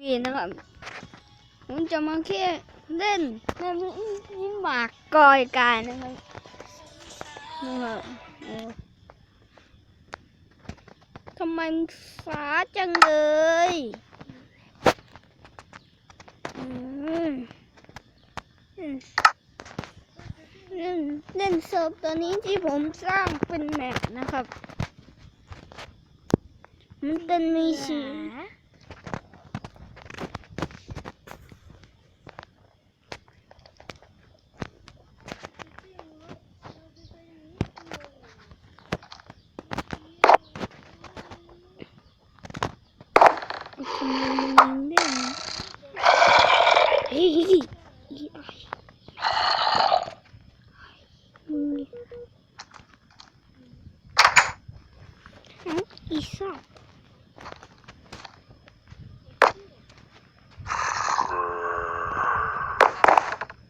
วีนะครับ ผมจะมาแค่เล่นเล่นนี่หมากกอยกายนะครับนะครับทำไมฟ้าจังเลยเล่นเล่นเซิร์ฟตัวนี้ที่ผมสร้างเป็นแมปนะครับ มันเป็นมีสี и сам.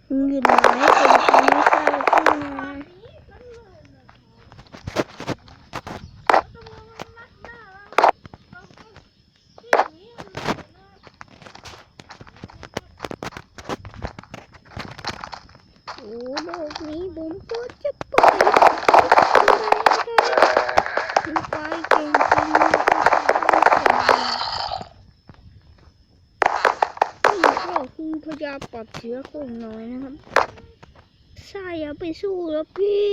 Не знаю, это не знаю. Oh, no, me, boom, boom, boom. ตับเชื้อคงน้อยนะครับใช่อย่าไปสู้แล้วพี่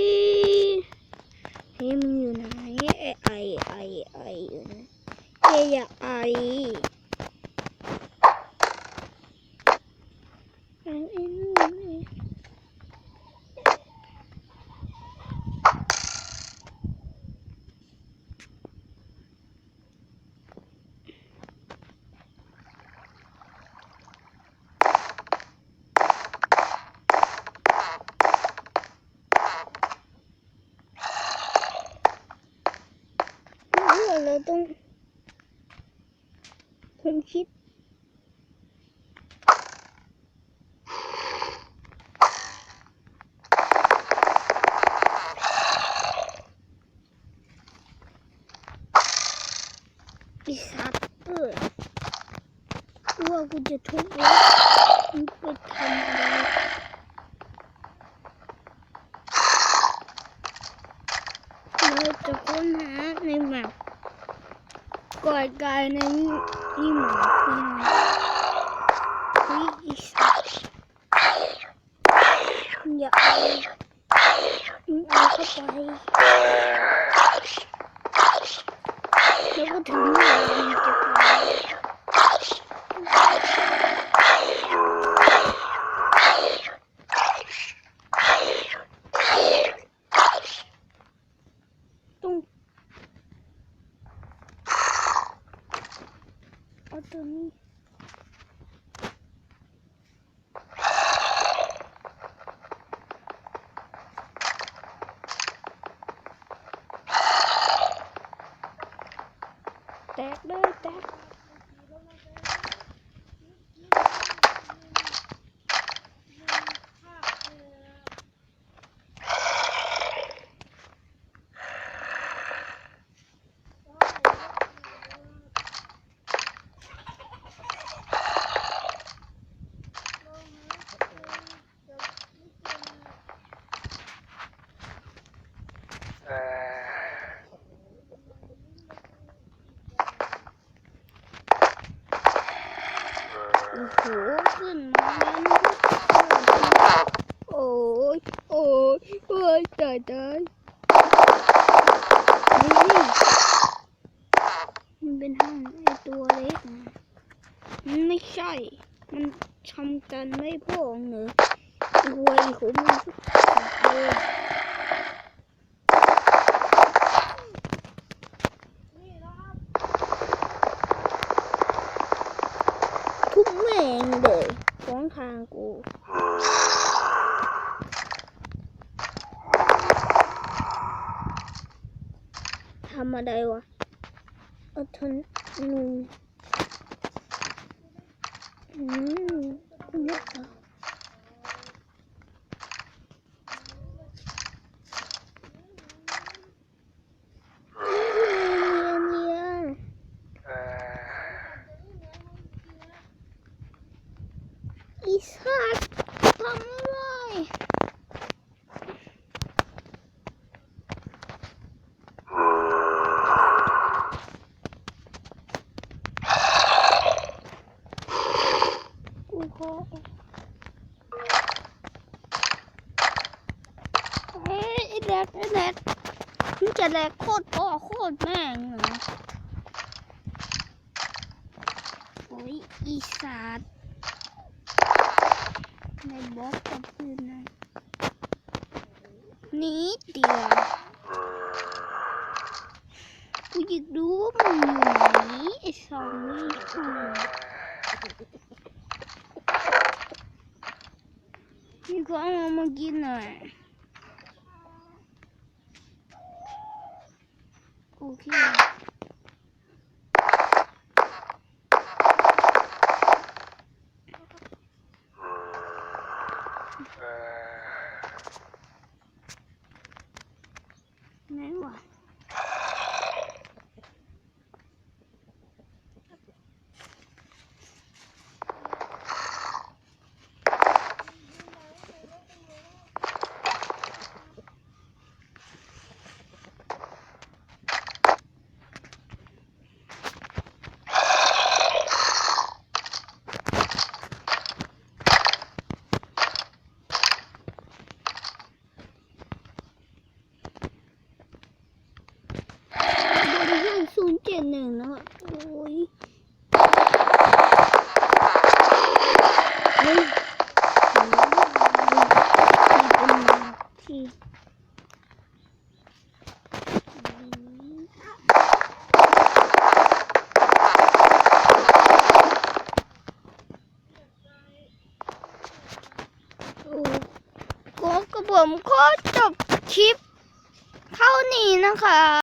เฮ้ยมึงอยู่ไหนไอไอไอไออยู่ไหนเฮ้ยอย่าไอ ต้องผมคิด อีสัตว์เออกูว่ากูจะทุบรถมึงไปทำอะไร guardarne immagini. Qui Ja. Ja, vorbei. ตัวนี้แตกเลยแตก ขึ้นมานโอ้ยโอ้ยโอ้ยตายตายนี่มันเป็นห้องไอตัวเล็กนะมันไม่ใช่ มันทำกันไม่พอเหรอไอ้หวยของมันทุกเลยทุกแม่งเลยขอ ทางกูทำอะไรวะเอาทนนูอืมเยอะอะเนียนเนียน อีสัตว์ทำอะไรกูขอเฮ้ยไอ้แดดไอ้แดดมันจะแดกโคตรพ่อโคตรแม่งเหรอโอ้ยอีสัตว์ในบล็อกกับพื้นนะนิดเดียวกูอยากดูว่ามันอยู่ไหนไอ้ซอมบี้ค่ะนี่ก็เอามากินหน่อย 股票。 ก็จบคลิปเท่านี้นะคะ